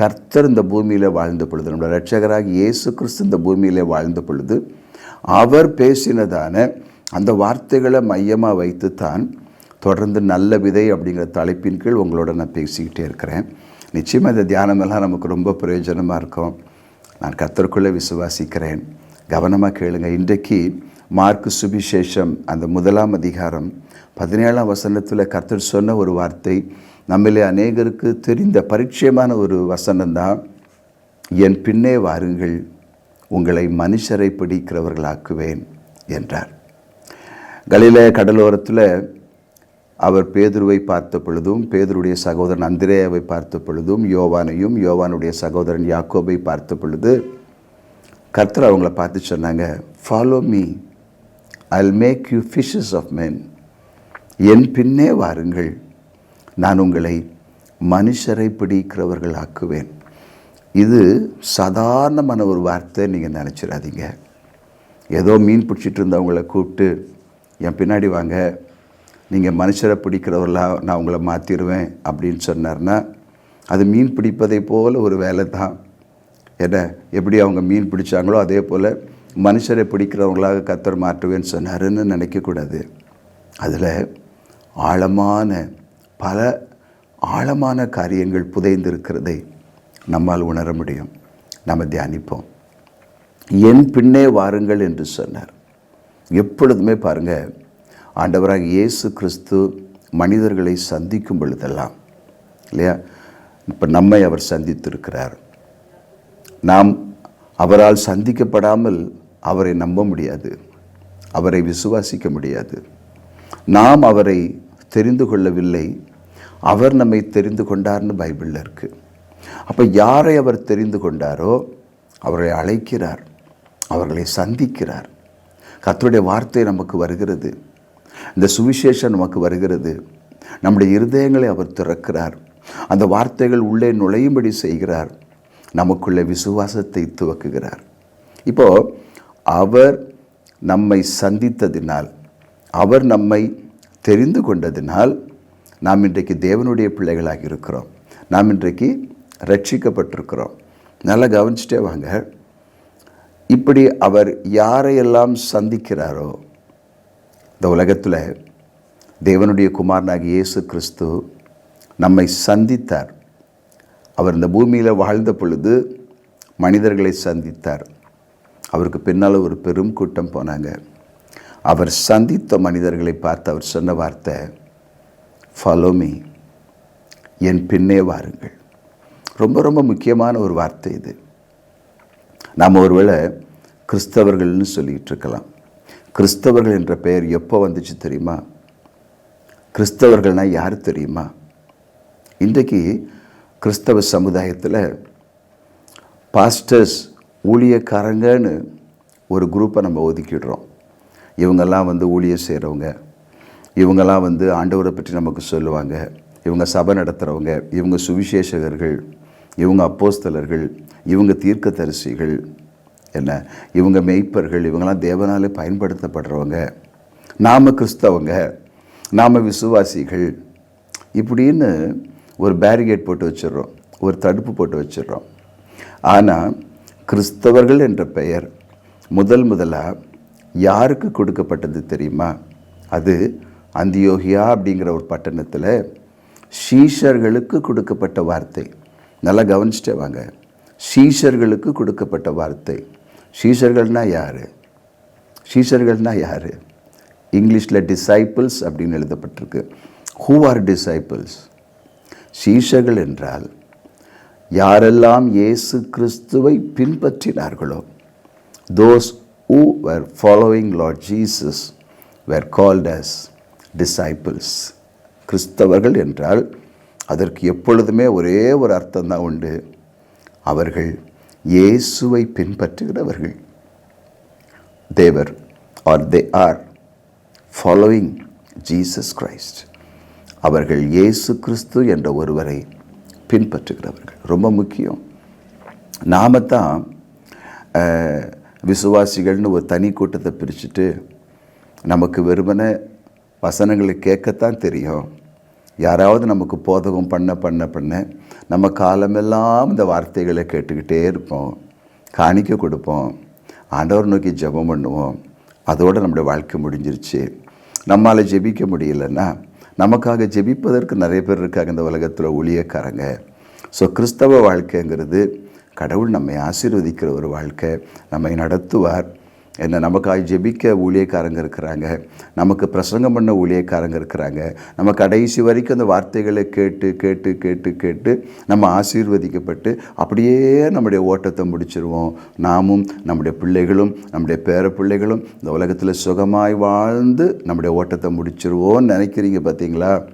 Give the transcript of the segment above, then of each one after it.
கர்த்தர் இந்த பூமியில் வாழ்ந்த பொழுது நம்முடைய ரட்சகராக இயேசு கிறிஸ்து இந்த பூமியில் வாழ்ந்த பொழுது அவர் பேசினதான அந்த வார்த்தைகளை மையமாக வைத்து தான் தொடர்ந்து நல்ல விதை அப்படிங்கிற தலைப்பின் கீழ் உங்களோட நான் பேசிக்கிட்டே இருக்கிறேன். நிச்சயமாக இந்த தியானமெல்லாம் நமக்கு ரொம்ப பிரயோஜனமாக இருக்கும். நான் கர்த்தருக்குள்ளே விசுவாசிக்கிறேன். கவனமாக கேளுங்க. இன்றைக்கு மார்க்கு சுபிசேஷம் அந்த முதலாம் அதிகாரம் பதினேழாம் வசனத்தில் கர்த்தர் சொன்ன ஒரு வார்த்தை நம்மளே அநேகருக்கு தெரிந்த பரிச்சயமான ஒரு வசனம்தான் என் பின்னே வாருங்கள் உங்களை மனுஷரை பிடிக்கிறவர்களாக்குவேன் என்றார். கலில கடலோரத்தில் அவர் பேதுருவை பார்த்த பொழுதும் பேதுருடைய சகோதரன் அந்திரேயாவை பார்த்த பொழுதும் யோவானையும் யோவானுடைய சகோதரன் யாக்கோபை பார்த்த பொழுது கர்த்தர் அவங்கள பார்த்து சொன்னாங்க follow me I make you fishes of men என் பின்னே வாருங்கள் நான் உங்களை மனுஷரை பிடிக்கிறவர்கள் ஆக்குவேன் இது சாதாரணமான ஒரு வார்த்தை நீங்கள் நினச்சிடாதீங்க. ஏதோ மீன் பிடிச்சிட்டு இருந்தவங்களை கூப்பிட்டு என் பின்னாடி வாங்க நீங்கள் மனுஷரை பிடிக்கிறவர்களாக நான் உங்களை மாற்றிடுவேன் அப்படின்னு சொன்னார்னா அது மீன் பிடிப்பதை போல் ஒரு வேலை தான். என்ன எப்படி அவங்க மீன் பிடிச்சாங்களோ அதே போல் மனுஷரை பிடிக்கிறவங்களாக கத்தர் மாற்றுவேன்னு சொன்னாருன்னு நினைக்கக்கூடாது. அதில் ஆழமான பல ஆழமான காரியங்கள் புதைந்திருக்கிறதை நம்மால் உணர முடியும். நம்ம தியானிப்போம். என் பின்னே வாருங்கள் என்று சொன்னார். எப்பொழுதுமே பாருங்கள் ஆண்டவராக இயேசு கிறிஸ்து மனிதர்களை சந்திக்கும் பொழுதெல்லாம் இல்லையா? இப்போ நம்மை அவர் சந்தித்திருக்கிறார். நாம் அவரால் சந்திக்கப்படாமல் அவரை நம்ப முடியாது. அவரை விசுவாசிக்க முடியாது. நாம் அவரை தெரிந்து கொள்ளவில்லை. அவர் நம்மை தெரிந்து கொண்டார்னு பைபிளில் இருக்குது அப்போ யாரை அவர் தெரிந்து கொண்டாரோ அவரை அழைக்கிறார் அவர்களை சந்திக்கிறார். கத்தருடைய வார்த்தை நமக்கு வருகிறது. இந்த சுவிசேஷம் நமக்கு வருகிறது. நம்முடைய இருதயங்களை அவர் திறக்கிறார். அந்த வார்த்தைகள் உள்ளே நுழையும்படி செய்கிறார். நமக்குள்ள விசுவாசத்தை துவக்குகிறார். இப்போ அவர் நம்மை சந்தித்ததினால் அவர் நம்மை தெரிந்து கொண்டதினால் நாம் இன்றைக்கு தேவனுடைய பிள்ளைகளாக இருக்கிறோம். நாம் இன்றைக்கு ரட்சிக்கப்பட்டிருக்கிறோம். நல்லா கவனிச்சிட்டே வாங்க. இப்படி அவர் யாரையெல்லாம் சந்திக்கிறாரோ இந்த உலகத்தில் தேவனுடைய குமாரனாக இயேசு கிறிஸ்து நம்மை சந்தித்தார். அவர் இந்த பூமியில் வாழ்ந்த பொழுது மனிதர்களை சந்தித்தார். அவருக்கு பின்னால் ஒரு பெரும் கூட்டம் போனாங்க. அவர் சந்தித்த மனிதர்களை பார்த்து அவர் சொன்ன வார்த்தை ஃபாலோ மீ என் பின்னே வாருங்கள். ரொம்ப ரொம்ப முக்கியமான ஒரு வார்த்தை இது. நாம் ஒருவேளை கிறிஸ்தவர்கள்னு சொல்லிகிட்டு இருக்கலாம். கிறிஸ்தவர்கள் என்ற பெயர் எப்போ வந்துச்சு தெரியுமா? கிறிஸ்தவர்கள்னால் யார் தெரியுமா? இன்றைக்கு கிறிஸ்தவ சமுதாயத்தில் பாஸ்டர்ஸ் ஊழியக்காரங்கன்னு ஒரு குரூப்பை நம்ம ஒதுக்கிடுறோம். இவங்கெல்லாம் வந்து ஊழியம் செய்கிறவங்க இவங்கெல்லாம் வந்து ஆண்டவரை பற்றி நமக்கு சொல்லுவாங்க. இவங்க சபை நடத்துகிறவங்க இவங்க சுவிசேஷகர்கள் இவங்க அப்போஸ்தலர்கள் இவங்க தீர்க்கதரிசிகள் என்ன? இவங்க மெய்ப்பர்கள் இவங்கெல்லாம் தேவனாலே பயன்படுத்தப்படுறவங்க. நாம் கிறிஸ்தவங்க நாம் விசுவாசிகள். இப்படின்னு ஒரு பேரிகேட் போட்டு வச்சிடுறோம். ஒரு தடுப்பு போட்டு வச்சிடுறோம். ஆனால் கிறிஸ்தவர்கள் என்ற பெயர் முதல் முதலாக யாருக்கு கொடுக்கப்பட்டது தெரியுமா? அது அந்தியோகியா அப்படிங்கிற ஒரு பட்டணத்தில் ஷீஷர்களுக்கு கொடுக்கப்பட்ட வார்த்தை. நல்லா கவனிச்சிட்டே வாங்க. ஷீஷர்களுக்கு கொடுக்கப்பட்ட வார்த்தை. ஷீஷர்கள்னா யார்? ஷீஷர்கள்னால் யார்? இங்கிலீஷில் டிசைப்பிள்ஸ் அப்படின்னு எழுதப்பட்டிருக்கு. ஹூ ஆர் டிசைப்பிள்ஸ் சீஷர்கள் என்றால் யாரெல்லாம் இயேசு கிறிஸ்துவை பின்பற்றினார்களோ those who were following Lord Jesus were called as disciples கிறிஸ்தவர்கள் என்றால் அதற்கு எப்பொழுதுமே ஒரே ஒரு அர்த்தம் தான் உண்டு. அவர்கள் இயேசுவை பின்பற்றுகிறவர்கள். They are they are following Jesus Christ அவர்கள் இயேசு கிறிஸ்து என்ற ஒருவரை பின்பற்றுகிறவர்கள். ரொம்ப முக்கியம். நாம தான் விசுவாசிகள்னு ஒரு தனி கூட்டத்தை பிரிச்சுட்டு நமக்கு வெறுமனை வசனங்களை கேட்கத்தான் தெரியும். யாராவது நமக்கு போதகம் பண்ண பண்ண பண்ண நம்ம காலமெல்லாம் இந்த வார்த்தைகளை கேட்டுக்கிட்டே இருப்போம். காணிக்க கொடுப்போம். ஆண்டவர் நோக்கி ஜெபம் பண்ணுவோம். அதோடு நம்முடைய வாழ்க்கை முடிஞ்சிருச்சு. நம்மால் ஜெபிக்க முடியலன்னா நமக்காக ஜெபிப்பதற்கு நிறைய பேர் இருக்காங்க இந்த உலகத்தில் ஊழியக்காரங்க. ஸோ கிறிஸ்தவ வாழ்க்கைங்கிறது கடவுள் நம்மை ஆசீர்வதிக்கிற ஒரு வாழ்க்கை. நம்மை நடத்துவார். என்ன நமக்காக ஜெபிக்க ஊழியக்காரங்க இருக்கிறாங்க. நமக்கு பிரசங்கம் பண்ண ஊழியக்காரங்க இருக்கிறாங்க. நம்ம கடைசி வரைக்கும் அந்த வார்த்தைகளை கேட்டு கேட்டு கேட்டு கேட்டு நம்ம ஆசீர்வதிக்கப்பட்டு அப்படியே நம்முடைய ஓட்டத்தை முடிச்சிருவோம். நாமும் நம்முடைய பிள்ளைகளும் நம்முடைய பேர பிள்ளைகளும் இந்த உலகத்தில் சுகமாய் வாழ்ந்து நம்முடைய ஓட்டத்தை முடிச்சிருவோம்னு நினைக்கிறீங்க பார்த்தீங்களா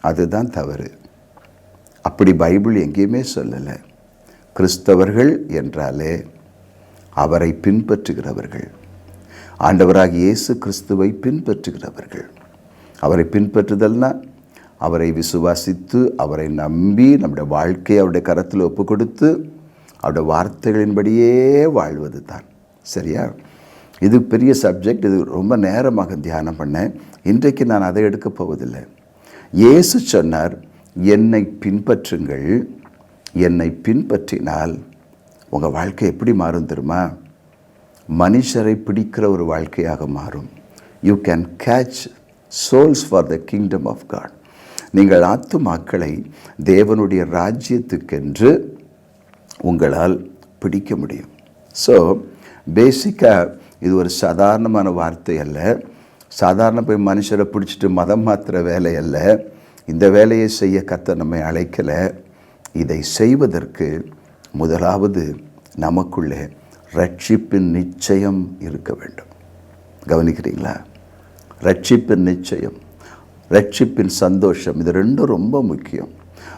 அதுதான் தவறு. அப்படி பைபிள் எங்கேயுமே சொல்லலை. கிறிஸ்தவர்கள் என்றாலே அவரை பின்பற்றுகிறவர்கள். ஆண்டவராக இயேசு கிறிஸ்துவை பின்பற்றுகிறவர்கள். அவரை பின்பற்றுதல்னா அவரை விசுவாசித்து அவரை நம்பி நம்முடைய வாழ்க்கையை அவருடைய கரத்தில் ஒப்பு கொடுத்து அவருடைய வார்த்தைகளின்படியே வாழ்வது தான். சரியா? இது பெரிய சப்ஜெக்ட். இது ரொம்ப நேரமாக தியானம் பண்ணேன். இன்றைக்கு நான் அதை எடுக்கப் போவதில்லை. இயேசு சொன்னார் என்னை பின்பற்றுங்கள். என்னை பின்பற்றினால் உங்கள் வாழ்க்கை எப்படி மாறும் தெரியுமா? மனுஷரை பிடிக்கிற ஒரு வாழ்க்கையாக மாறும். You can catch souls for the kingdom of God நீங்கள் ஆத்துமாக்களை தேவனுடைய ராஜ்யத்துக்கென்று உங்களால் பிடிக்க முடியும். ஸோ பேசிக்காக இது ஒரு சாதாரணமான வார்த்தை அல்ல. சாதாரண போய் மனுஷரை பிடிச்சிட்டு மதம் மாற்றுற வேலை அல்ல. இந்த வேலையை செய்ய கத்த நம்மை அழைக்கலை. இதை செய்வதற்கு முதலாவது நமக்குள்ளே ரட்சிப்பின் நிச்சயம் இருக்க வேண்டும். கவனிக்கிறீங்களா? ரட்சிப்பின் நிச்சயம் ரட்சிப்பின் சந்தோஷம் இது ரெண்டும் ரொம்ப முக்கியம்.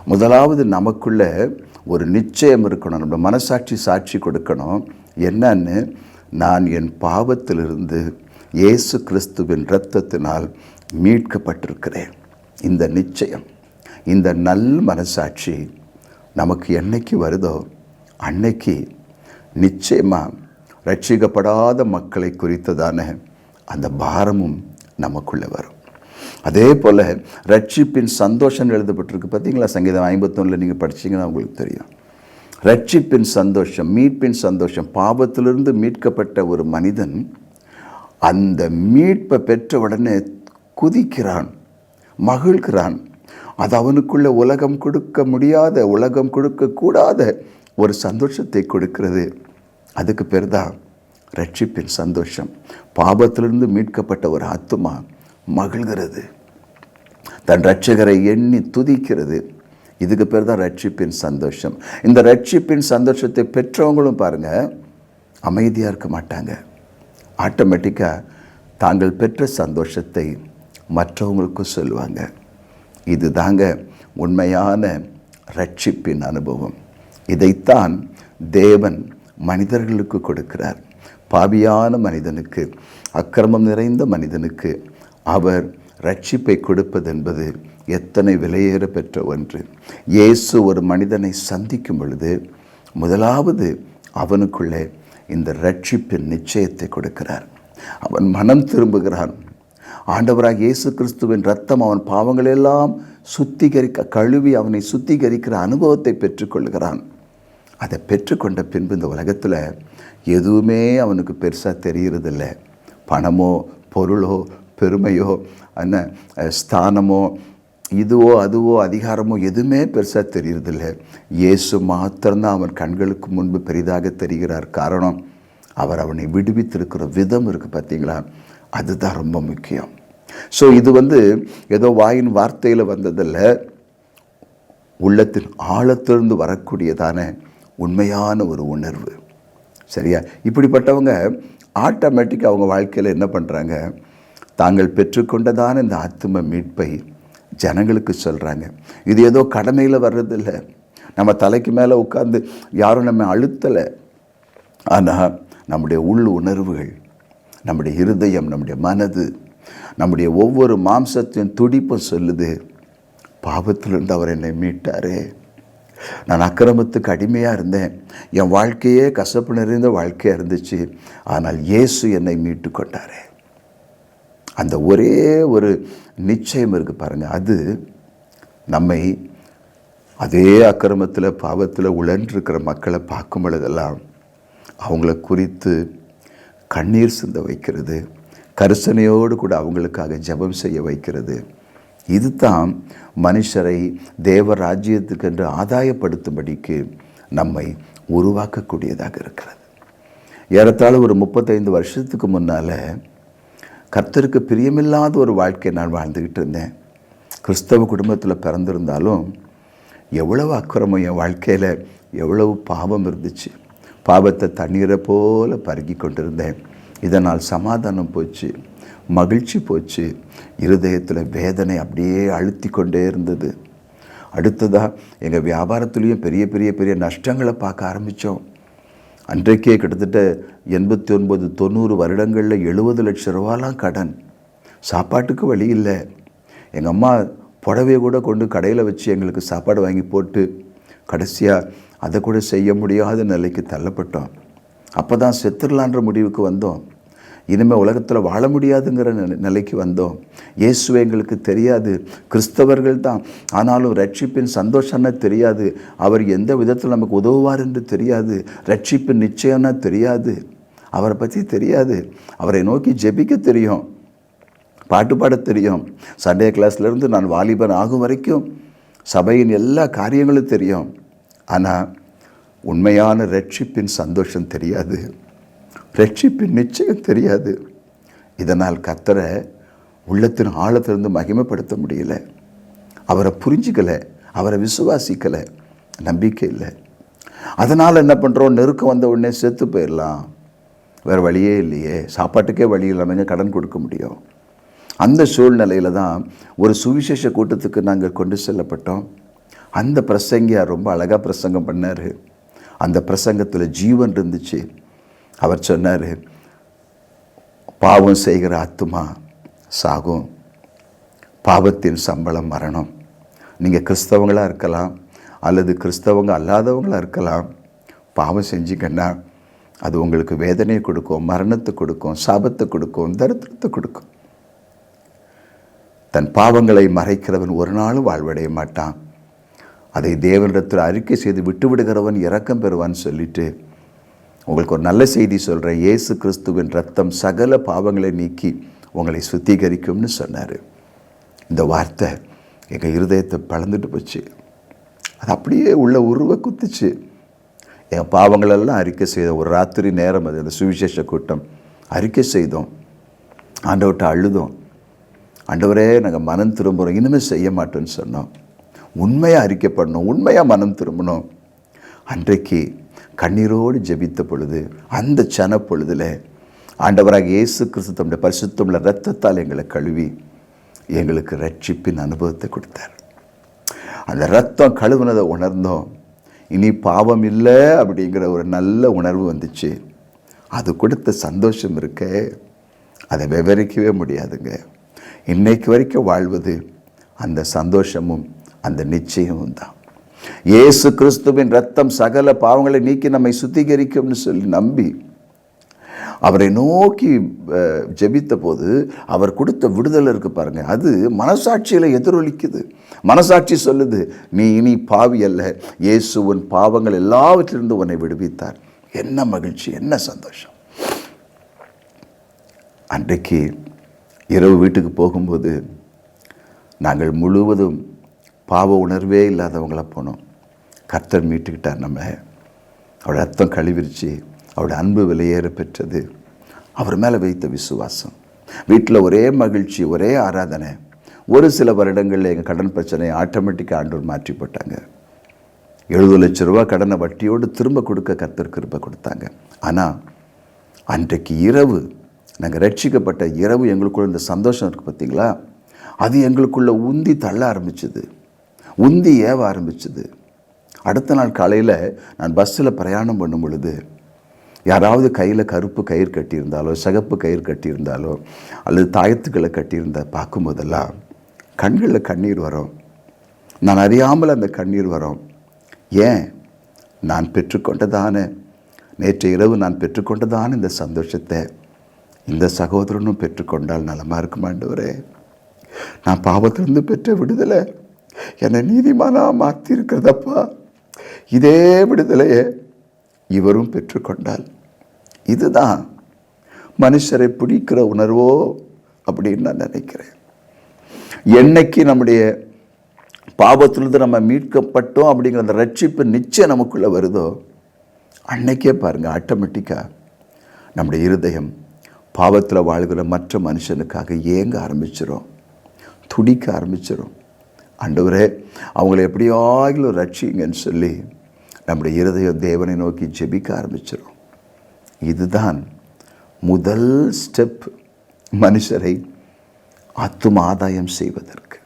முதலாவது நமக்குள்ள ஒரு நிச்சயம் இருக்கணும் நம்ம மனசாட்சி சாட்சி கொடுக்கணும். என்னன்னு? நான் என் பாவத்திலிருந்து இயேசு கிறிஸ்துவின் இரத்தத்தினால் மீட்கப்பட்டிருக்கிறேன். இந்த நிச்சயம் இந்த நல் மனசாட்சி நமக்கு என்னைக்கு வருதோ அன்னைக்கு நிச்சயமாக ரட்சிக்கப்படாத மக்களை குறித்ததான அந்த பாரமும் நமக்குள்ளே வரும். அதே போல் ரட்சிப்பின் சந்தோஷம் எழுதப்பட்டிருக்கு. பார்த்தீங்களா? சங்கீதம் ஐம்பத்தொன்னில் நீங்கள் படிச்சீங்கன்னா உங்களுக்கு தெரியும். ரட்சிப்பின் சந்தோஷம் மீட்பின் சந்தோஷம் பாவத்திலிருந்து மீட்கப்பட்ட ஒரு மனிதன் அந்த மீட்பை பெற்ற உடனே குதிக்கிறான் மகிழ்கிறான். அது அவனுக்குள்ள உலகம் கொடுக்க முடியாத உலகம் கொடுக்கக்கூடாத ஒரு சந்தோஷத்தை கொடுக்கிறது. அதுக்கு பேர் தான் ரட்சிப்பின் சந்தோஷம். பாபத்திலிருந்து மீட்கப்பட்ட ஒரு ஆத்துமா மகிழ்கிறது. தன் ரட்சகரை எண்ணி துதிக்கிறது. இதுக்கு பேர் தான் ரட்சிப்பின் சந்தோஷம். இந்த ரட்சிப்பின் சந்தோஷத்தை பெற்றவங்களும் பாருங்கள் அமைதியாக இருக்க மாட்டாங்க. ஆட்டோமேட்டிக்காக தாங்கள் பெற்ற சந்தோஷத்தை மற்றவங்களுக்கும் சொல்லுவாங்க. இது தாங்க உண்மையான ரட்சிப்பின் அனுபவம். இதைத்தான் தேவன் மனிதர்களுக்கு கொடுக்கிறார். பாவியான மனிதனுக்கு அக்கிரமம் நிறைந்த மனிதனுக்கு அவர் ரட்சிப்பை கொடுப்பதென்பது எத்தனை விலையேற பெற்ற ஒன்று. இயேசு ஒரு மனிதனை சந்திக்கும் பொழுது முதலாவது அவனுக்குள்ளே இந்த ரட்சிப்பின் நிச்சயத்தை கொடுக்கிறார். அவன் மனம் திரும்புகிறான். ஆண்டவராக இயேசு கிறிஸ்துவின் ரத்தம் அவன் பாவங்களெல்லாம் சுத்திகரிக்க கழுவி அவனை சுத்திகரிக்கிற அனுபவத்தை பெற்றுக்கொள்கிறான். அதை பெற்றுக்கொண்ட பின்பு இந்த உலகத்தில் எதுவுமே அவனுக்கு பெருசாக தெரிகிறதில்ல பணமோ பொருளோ பெருமையோ என்ன ஸ்தானமோ இதுவோ அதுவோ அதிகாரமோ எதுவுமே பெருசாக தெரிகிறதில்ல இயேசு மாத்திரம்தான் அவன் கண்களுக்கு முன்பு பெரிதாக தெரிகிறார். காரணம் அவர் அவனை விடுவித்திருக்கிற விதம் இருக்குது பார்த்தீங்களா? அதுதான் ரொம்ப முக்கியம். ஸோ இது வந்து ஏதோ வாயின் வார்த்தையில் வந்ததில்லை. உள்ளத்தின் ஆழத்திலிருந்து வரக்கூடியதான உண்மையான ஒரு உணர்வு. சரியா? இப்படிப்பட்டவங்க ஆட்டோமேட்டிக்காக அவங்க வாழ்க்கையில் என்ன பண்ணுறாங்க தாங்கள் பெற்றுக்கொண்டதான இந்த ஆத்ம மீட்பை ஜனங்களுக்கு சொல்கிறாங்க இது ஏதோ கடமையில் வர்றதில்லை. நம்ம தலைக்கு மேலே உட்காந்து யாரும் நம்ம அழுத்தலை. ஆனால் நம்முடைய உள் உணர்வுகள் நம்முடைய இருதயம் நம்முடைய மனது நம்முடைய ஒவ்வொரு மாம்சத்தின் துடிப்பும் சொல்லுது பாவத்திலிருந்து அவர் என்னை மீட்டாரே. நான் அக்கிரமத்துக்கு அடிமையாக இருந்தேன். என் வாழ்க்கையே கசப்பு நிறைந்த வாழ்க்கையாக இருந்துச்சு. ஆனால் இயேசு என்னை மீட்டு கொண்டாரே. அந்த ஒரே ஒரு நிச்சயம் இருக்குது பாருங்கள் அது நம்மை அதே அக்கிரமத்தில் பாவத்தில் உழன்றிருக்கிற மக்களை பார்க்கும் பொழுதெல்லாம் அவங்கள குறித்து கண்ணீர் சிந்த வைக்கிறது. கரிசனையோடு கூட அவங்களுக்காக ஜெபம் செய்ய வைக்கிறது. இதுதான் மனுஷரை தேவ ராஜ்யத்துக்கென்று ஆதாயப்படுத்தும்படிக்கு நம்மை உருவாக்கக்கூடியதாக இருக்கிறது. ஏறத்தாழ ஒரு முப்பத்தைந்து வருஷத்துக்கு முன்னால் கர்த்தருக்கு பிரியமில்லாத ஒரு வாழ்க்கையை நான் வாழ்ந்துக்கிட்டு இருந்தேன். கிறிஸ்தவ குடும்பத்தில் பிறந்திருந்தாலும் எவ்வளவு அக்கிரமம் என் வாழ்க்கையில் எவ்வளவு பாவம் இருந்துச்சு. பாவத்தை தண்ணீரை போல பருகி கொண்டிருந்தேன். இதனால் சமாதானம் போச்சு மகிழ்ச்சி போச்சு. இருதயத்தில் வேதனை அப்படியே அழுத்தி கொண்டே இருந்தது. அடுத்ததாக எங்கள் வியாபாரத்துலேயும் பெரிய பெரிய பெரிய நஷ்டங்களை பார்க்க ஆரம்பித்தோம் அன்றைக்கே கிட்டத்தட்ட எண்பத்தி ஒன்பது தொண்ணூறு வருடங்களில் எழுபது லட்ச ரூபாலாம் கடன். சாப்பாட்டுக்கு வழி இல்லை. எங்கள் அம்மா புடவையை கூட கொண்டு கடையில் வச்சு எங்களுக்கு சாப்பாடு வாங்கி போட்டு கடைசியாக அதை கூட செய்ய முடியாத நிலைக்கு தள்ளப்பட்டோம். அப்போ தான் செத்துடலான்ற முடிவுக்கு வந்தோம். இனிமேல் உலகத்தில் வாழ முடியாதுங்கிற நிலைக்கு வந்தோம். இயேசு எங்களுக்கு தெரியாது. கிறிஸ்தவர்கள் தான் ஆனாலும் ரட்சிப்பின் சந்தோஷம்னா தெரியாது. அவர் எந்த விதத்தில் நமக்கு உதவுவார் என்று தெரியாது. ரட்சிப்பின் நிச்சயம்னா தெரியாது. அவரை பற்றி தெரியாது. அவரை நோக்கி ஜெபிக்க தெரியும். பாட்டு பாட தெரியும். சண்டே கிளாஸ்லேருந்து நான் வாலிபன் ஆகும் வரைக்கும் சபையின் எல்லா காரியங்களும் தெரியும். ஆனால் உண்மையான ரட்சிப்பின் சந்தோஷம் தெரியாது. ரட்சிப்பு நிச்சயம் தெரியாது. இதனால் கத்தரை உள்ளத்தின் ஆழத்திலிருந்து மகிமைப்படுத்த முடியல. அவரை புரிஞ்சிக்கலை அவரை விசுவாசிக்கலை நம்பிக்கை இல்லை. அதனால் என்ன பண்ணுறோம் நெருக்கம் வந்த உடனே செத்து போயிடலாம். வேறு வழியே இல்லையே. சாப்பாட்டுக்கே வழி இல்லாமல் கடன் கொடுக்க முடியும். அந்த சூழ்நிலையில் தான் ஒரு சுவிசேஷ கூட்டத்துக்கு நாங்கள் கொண்டு செல்லப்பட்டோம். அந்த பிரசங்கியார் ரொம்ப அழகாக பிரசங்கம் பண்ணார். அந்த பிரசங்கத்தில் ஜீவன் இருந்துச்சு. அவர் சொன்னார் பாவம் செய்கிற ஆத்துமா சாகும். பாவத்தின் சம்பளம் மரணம். நீங்கள் கிறிஸ்தவங்களாக இருக்கலாம் அல்லது கிறிஸ்தவங்க அல்லாதவங்களாக இருக்கலாம் பாவம் செஞ்சீங்கன்னா அது உங்களுக்கு வேதனையை கொடுக்கும் மரணத்தை கொடுக்கும் சாபத்தை கொடுக்கும் தரித்திரத்தை கொடுக்கும். தன் பாவங்களை மறைக்கிறவன் ஒரு நாளும் வாழ்வடைய மாட்டான். அதை தேவனிடத்தில் அறிக்கை செய்து விட்டுவிடுகிறவன் இரக்கம் பெறுவான்னு சொல்லிட்டு உங்களுக்கு ஒரு நல்ல செய்தி சொல்கிறேன் இயேசு கிறிஸ்துவின் ரத்தம் சகல பாவங்களை நீக்கி உங்களை சுத்திகரிக்கும்னு சொன்னார். இந்த வார்த்தை எங்கள் இருதயத்தை பழந்துட்டு போச்சு. அது அப்படியே உள்ள உருவ குத்துச்சு. என் பாவங்களெல்லாம் அறிக்கை செய்தோம் ஒரு ராத்திரி நேரம் அது அந்த சுவிசேஷ கூட்டம். அறிக்கை செய்தோம். ஆண்டவர்கிட்ட அழுதோம். ஆண்டவரே நாங்கள் மனம் திரும்புகிறோம் இனிமேல் செய்ய மாட்டோம்னு சொன்னோம். உண்மையாக அறிக்கைப்படணும் உண்மையாக மனம் திரும்பணும் அன்றைக்கு கண்ணீரோடு ஜெபித்த பொழுது அந்த சன பொழுதில் ஆண்டவராக இயேசு கிறிஸ்து தம்முடைய பரிசுத்தமுள்ள ரத்தத்தால் எங்களை கழுவி எங்களுக்கு ரட்சிப்பின் அனுபவத்தை கொடுத்தார். அந்த ரத்தம் கழுவுனதை உணர்ந்தோம். இனி பாவம் இல்லை அப்படிங்கிற ஒரு நல்ல உணர்வு வந்துச்சு. அது கொடுத்த சந்தோஷம் இருக்க. அதை விவரிக்கவே முடியாதுங்க. இன்னைக்கு வரைக்கும் வாழ்வது அந்த சந்தோஷமும் அந்த நிச்சயமும் தான். இயேசு கிறிஸ்துவின் ரத்தம் சகல பாவங்களை நீக்கி நம்மை சுத்திகரிக்கும்னு சொல்லி நம்பி அவரை நோக்கி ஜெபித்த போது அவர் கொடுத்த விடுதலை இருக்கு பாருங்க. அது மனசாட்சியில் எதிரொலிக்குது. மனசாட்சி சொல்லுது நீ இனி பாவி அல்ல. இயேசு உன் பாவங்கள் எல்லாவற்றிலிருந்து உன்னை விடுவித்தார். என்ன மகிழ்ச்சி என்ன சந்தோஷம். அன்றைக்கு இரவு வீட்டுக்கு போகும்போது நாங்கள் முழுவதும் பாவ உணர்வே இல்லாதவங்களாக போனோம். கர்த்தர் மீட்டுக்கிட்டார் நம்ம அவரோட ரத்தம் கழுவிருச்சு. அவரோட அன்பு விலையேற பெற்றது. அவர் மேலே வைத்த விசுவாசம். வீட்டில் ஒரே மகிழ்ச்சி ஒரே ஆராதனை. ஒரு சில வருடங்களில் எங்கள் கடன் பிரச்சனையை ஆட்டோமேட்டிக்காக ஆண்டோர் மாற்றி போட்டாங்க. எழுபது லட்ச ரூபா கடனை வட்டியோடு திரும்ப கொடுக்க கர்த்தர் கிருப்பை கொடுத்தாங்க. ஆனால் அன்றைக்கு இரவு நாங்கள் ரட்சிக்கப்பட்ட இரவு எங்களுக்குள்ள இந்த சந்தோஷம் இருக்குது பார்த்தீங்களா அது எங்களுக்குள்ளே உந்தி தள்ள ஆரம்பிச்சது. உந்தி ஏவ ஆரம்பிச்சது. அடுத்த நாள் காலையில் நான் பஸ்ஸில் பிரயாணம் பண்ணும் பொழுது யாராவது கையில் கருப்பு கயிறு கட்டியிருந்தாலோ சிகப்பு கயிறு கட்டியிருந்தாலோ அல்லது தாயத்துக்களை கட்டியிருந்தா பார்க்கும்போதெல்லாம் கண்களில் கண்ணீர் வரும். நான் அறியாமல் அந்த கண்ணீர் வரும். ஏன்? நான் பெற்றுக்கொண்டதான. நேற்று இரவு நான் பெற்றுக்கொண்டதான இந்த சந்தோஷத்தை இந்த சகோதரனும் பெற்றுக்கொண்டால் நலமாக இருக்குமாண்டவரே. நான் பாவத்திலிருந்து பெற்ற விடுதலை. என்னை நீதிமானாக மாற்றிருக்கிறதப்பா இதே விடுதலையை இவரும் பெற்றுக்கொண்டால். இதுதான் மனுஷரை பிடிக்கிற உணர்வோ அப்படின்னு நான் நினைக்கிறேன். என்னைக்கு நம்முடைய பாவத்திலிருந்து நம்ம மீட்கப்பட்டோம் அப்படிங்கிற அந்த ரட்சிப்பு நிச்சயம் நமக்குள்ளே வருதோ அன்னைக்கே பாருங்கள் ஆட்டோமேட்டிக்காக நம்முடைய இருதயம் பாவத்தில் வாழ்கிற மற்ற மனுஷனுக்காக ஏங்க ஆரம்பிச்சிடும் துடிக்க ஆரம்பிச்சிடும் ஆண்டவரே அவங்கள எப்படியாகிலும் ரட்சிங்கன்னு சொல்லி நம்முடைய இருதயம் தேவனை நோக்கி ஜெபிக்க ஆரம்பிச்சிடும் இதுதான் முதல் ஸ்டெப் மனுஷரை ஆத்தும ஆதாயம் செய்வதற்கு.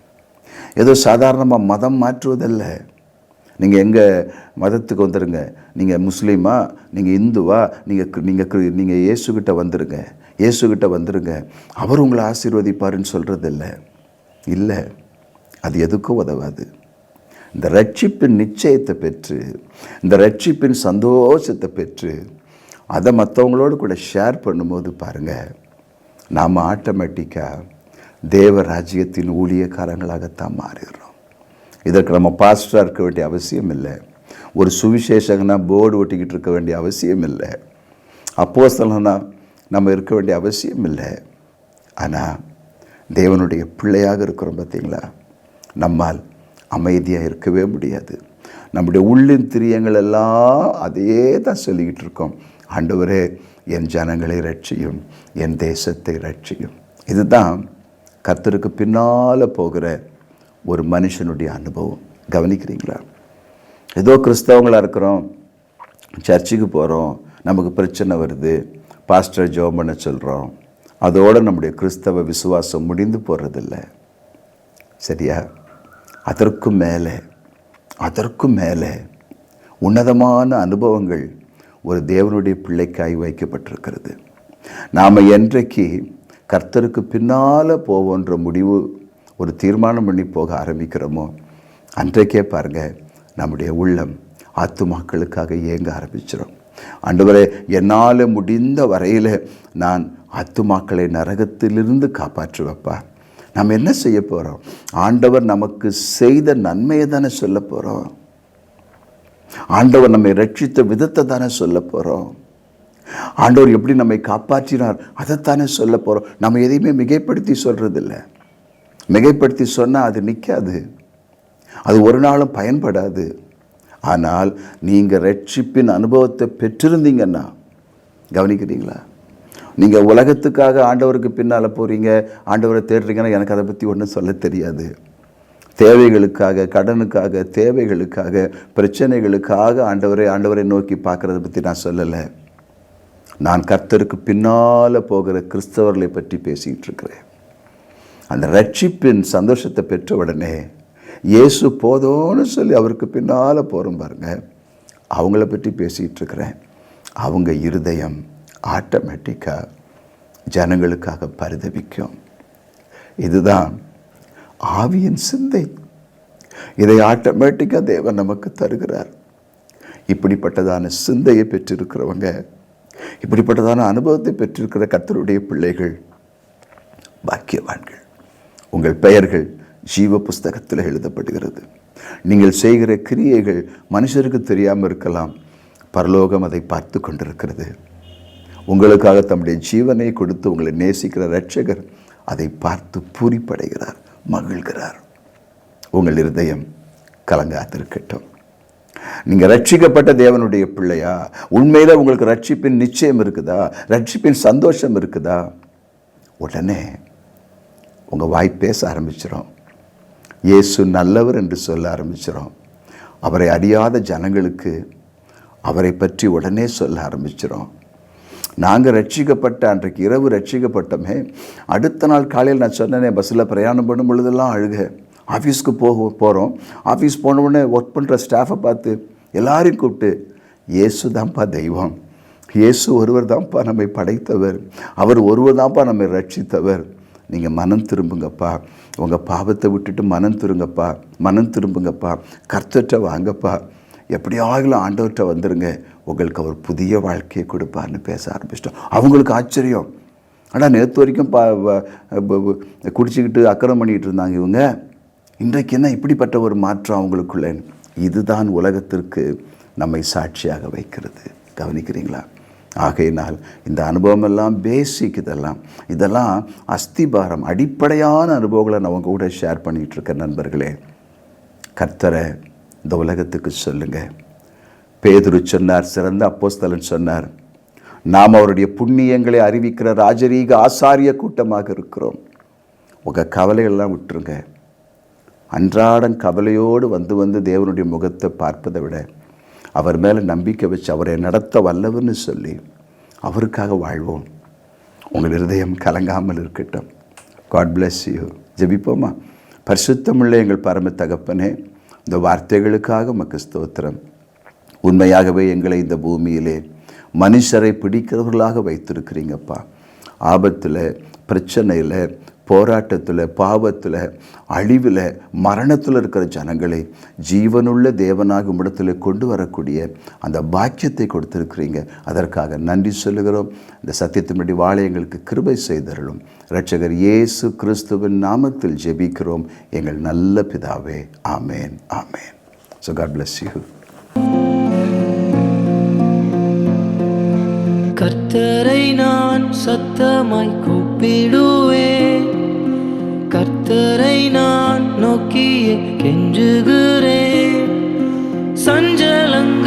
ஏதோ சாதாரணமாக மதம் மாற்றுவதல்ல. நீங்கள் எங்கள் மதத்துக்கு வந்துடுங்க நீங்கள் முஸ்லீமா நீங்கள் இந்துவா நீங்கள் நீங்கள் நீங்கள் இயேசுகிட்ட வந்துடுங்க இயேசுகிட்ட வந்துடுங்க அவர் உங்களை ஆசீர்வதிப்பாருன்னு சொல்கிறதில்ல இல்லை. அது எதுக்கும் உதவாது. இந்த ரட்சிப்பின் நிச்சயத்தை பெற்று இந்த ரட்சிப்பின் சந்தோஷத்தை பெற்று அதை மற்றவங்களோடு கூட ஷேர் பண்ணும்போது பாருங்கள் நாம் ஆட்டோமேட்டிக்காக தேவ ராஜ்யத்தின் ஊழியக்காரங்களாகத்தான் மாறிடுறோம். இதற்கு நம்ம பாஸ்டராக இருக்க வேண்டிய அவசியம் இல்லை. ஒரு சுவிசேஷகனா போர்டு ஒட்டிக்கிட்டு இருக்க வேண்டிய அவசியம் இல்லை. அப்போஸ்தலனா நம்ம இருக்க வேண்டிய அவசியம் இல்லை. ஆனால் தேவனுடைய பிள்ளையாக இருக்கிறோம் பார்த்தீங்களா நம்மால் அமைதியாக இருக்கவே முடியாது. நம்முடைய உள்ளின் திரியங்கள் எல்லாம் அதையே தான் சொல்லிக்கிட்டு இருக்கோம். ஆண்டவரே என் ஜனங்களை ரட்சியும் என் தேசத்தை ரட்சியும் இதுதான் கத்தருக்கு பின்னால் போகிற ஒரு மனுஷனுடைய அனுபவம். கவனிக்கிறீங்களா? ஏதோ கிறிஸ்தவங்களாக இருக்கிறோம் சர்ச்சுக்கு போகிறோம் நமக்கு பிரச்சனை வருது பாஸ்டர் ஜோம் பண்ண சொல்கிறோம் அதோடு நம்முடைய கிறிஸ்தவ விசுவாசம் முடிந்து போகிறதில்ல சரியா? அதற்கும் மேலே அதற்கும் மேலே உன்னதமான அனுபவங்கள் ஒரு தேவனுடைய பிள்ளைக்காய் வைக்கப்பட்டிருக்கிறது. நாம் என்றைக்கு கர்த்தருக்கு பின்னால் போவோன்ற முடிவு ஒரு தீர்மானம் பண்ணி போக ஆரம்பிக்கிறோமோ அன்றைக்கே பாருங்கள் நம்முடைய உள்ளம் ஆத்துமாக்களுக்காக இயங்க ஆரம்பிச்சிடும் அன்றுவரை என்னால் முடிந்த வரையில் நான் ஆத்துமாக்களை நரகத்திலிருந்து காப்பாற்றுவேப்பா நம்ம என்ன செய்ய போகிறோம் ஆண்டவர் நமக்கு செய்த நன்மையை தானே சொல்ல போகிறோம் ஆண்டவர் நம்மை ரட்சித்த விதத்தை தானே சொல்ல போகிறோம் ஆண்டவர் எப்படி நம்மை காப்பாற்றினார் அதைத்தானே சொல்ல போகிறோம் நம்ம எதையுமே மிகைப்படுத்தி சொல்கிறதில்ல மிகைப்படுத்தி சொன்னால் அது நிற்காது அது ஒரு நாளும் பயன்படாது. ஆனால் நீங்கள் ரட்சிப்பின் அனுபவத்தை பெற்றிருந்தீங்கன்னா கவனிக்கிறீங்களா? நீங்கள் உலகத்துக்காக ஆண்டவருக்கு பின்னால் போகிறீங்க ஆண்டவரை தேடுறீங்கன்னா எனக்கு அதை பற்றி ஒன்றும் சொல்ல தெரியாது. தேவைகளுக்காக கடனுக்காக தேவைகளுக்காக பிரச்சனைகளுக்காக ஆண்டவரை ஆண்டவரை நோக்கி பார்க்குறத பற்றி நான் சொல்லலை. நான் கர்த்தருக்கு பின்னால் போகிற கிறிஸ்தவர்களை பற்றி பேசிகிட்டு இருக்கிறேன். அந்த ரட்சிப்பின் சந்தோஷத்தை பெற்ற உடனே இயேசு போதோன்னு சொல்லி அவருக்கு பின்னால் போகிறோம் பாருங்கள் அவங்கள பற்றி பேசிகிட்டு இருக்கிறேன். அவங்க இருதயம் ஆட்டோமேட்டிக்காக ஜனங்களுக்காக பரிதவிக்கும். இதுதான் ஆவியின் சிந்தை. இதை ஆட்டோமேட்டிக்காக தேவன் நமக்கு தருகிறார். இப்படிப்பட்டதான சிந்தையை பெற்றிருக்கிறவங்க இப்படிப்பட்டதான அனுபவத்தை பெற்றிருக்கிற கத்தருடைய பிள்ளைகள் பாக்கியவான்கள். உங்கள் பெயர்கள் ஜீவ புஸ்தகத்தில் எழுதப்படுகிறது. நீங்கள் செய்கிற கிரியைகள் மனுஷருக்கு தெரியாமல் இருக்கலாம். பரலோகம் அதை பார்த்து கொண்டிருக்கிறது. உங்களுக்காக தம்முடைய ஜீவனை கொடுத்து உங்களை நேசிக்கிற ரட்சகர் அதை பார்த்து பூரிப்படைகிறார் மகிழ்கிறார். உங்கள் இருதயம் கலங்காத்திருக்கட்டும் நீங்கள் ரட்சிக்கப்பட்ட தேவனுடைய பிள்ளையா? உண்மையில் உங்களுக்கு ரட்சிப்பின் நிச்சயம் இருக்குதா? ரட்சிப்பின் சந்தோஷம் இருக்குதா? உடனே உங்கள் வாய் பேச ஆரம்பிச்சிடும் இயேசு நல்லவர் என்று சொல்ல ஆரம்பிச்சிடும் அவரை அறியாத ஜனங்களுக்கு அவரை பற்றி உடனே சொல்ல ஆரம்பிச்சிடும் நாங்கள் ரட்சிக்கப்பட்ட அன்றைக்கு இரவு ரட்சிக்கப்பட்டோமே. அடுத்த நாள் காலையில் நான் சொன்னேனே பஸ்ஸில் பிரயாணம் பண்ணும் பொழுதெல்லாம் அழுக. ஆஃபீஸ்க்கு போக போகிறோம் ஆஃபீஸ் போன உடனே ஒர்க் பண்ணுற ஸ்டாஃபை பார்த்து எல்லாரையும் கூப்பிட்டு இயேசு தான்ப்பா தெய்வம். இயேசு ஒருவர் தான்ப்பா நம்மை படைத்தவர். அவர் ஒருவர் தான்ப்பா நம்மை ரட்சித்தவர். நீங்கள் மனம் திரும்புங்கப்பா. உங்கள் பாவத்தை விட்டுட்டு மனம் திருங்கப்பா. மனம் திரும்புங்கப்பா. கர்த்தற்ற வாங்கப்பா. எப்படியாகலும் ஆண்டவர்கிட்ட வந்துருங்க. உங்களுக்கு அவர் புதிய வாழ்க்கையை கொடுப்பார்னு பேச ஆரம்பிச்சிட்டோம். அவங்களுக்கு ஆச்சரியம். ஆனால் நேற்று வரைக்கும் பா வ- குடிச்சிக்கிட்டு அக்கறம் பண்ணிக்கிட்டு இருந்தாங்க இவங்க. இன்றைக்கு என்ன இப்படிப்பட்ட ஒரு மாற்றம் அவங்களுக்குள்ள? இதுதான் உலகத்திற்கு நம்மை சாட்சியாக வைக்கிறது. கவனிக்கிறீங்களா? ஆகையினால் இந்த அனுபவம் எல்லாம் பேசிக் இதெல்லாம். இதெல்லாம் அஸ்திபாரம் அடிப்படையான அனுபவங்களை நான் உங்கள் கூட ஷேர் பண்ணிகிட்ருக்கேன் இருக்க நண்பர்களே. கர்த்தரை இந்த உலகத்துக்கு சொல்லுங்கள் பேதுரு சொன்னார் சிறந்த அப்போஸ்தலன் சொன்னார் நாம் அவருடைய புண்ணியங்களை அறிவிக்கிற ராஜரீக ஆசாரிய கூட்டமாக இருக்கிறோம். உங்கள் கவலையெல்லாம் விட்டுருங்க. அன்றாடம் கவலையோடு வந்து வந்து தேவனுடைய முகத்தை பார்ப்பதை விட அவர் மேலே நம்பிக்கை வச்சு அவரை நடத்த வல்லவர்னு சொல்லி அவருக்காக வாழ்வோம். உங்கள் இருதயம் கலங்காமல் இருக்கட்டும். காட் பிளஸ் யூ ஜெபிப்போமா? பரிசுத்தமுள்ள எங்கள் பரம தகப்பனே இந்த வார்த்தைகளுக்காக மக்கு ஸ்தோத்திரம். உண்மையாகவே எங்களை இந்த பூமியிலே மனுஷரை பிடிக்கிறவர்களாக வைத்திருக்கிறீங்கப்பா. ஆபத்தில் பிரச்சனையில் போராட்டத்தில் பாவத்தில் அழிவில் மரணத்தில் இருக்கிற ஜனங்களை ஜீவனுள்ள தேவனாக உம்மிடத்தில் கொண்டு வரக்கூடிய அந்த பாக்கியத்தை கொடுத்துருக்கிறீங்க. அதற்காக நன்றி சொல்லுகிறோம். இந்த சத்தியத்தின்படி வாழ எங்களுக்கு கிருபை செய்தருளும். ரட்சகர் இயேசு கிறிஸ்துவின் நாமத்தில் ஜெபிக்கிறோம். எங்கள் நல்ல பிதாவே ஆமேன் ஆமேன். ஸோ காட் பிளஸ் யூ கர்த்தரை நான் சத்தமாய் கூப்பிடுவேன். கர்த்தரை நான் நோக்கிய கெஞ்சுகிறேன். சஞ்சலங்கள்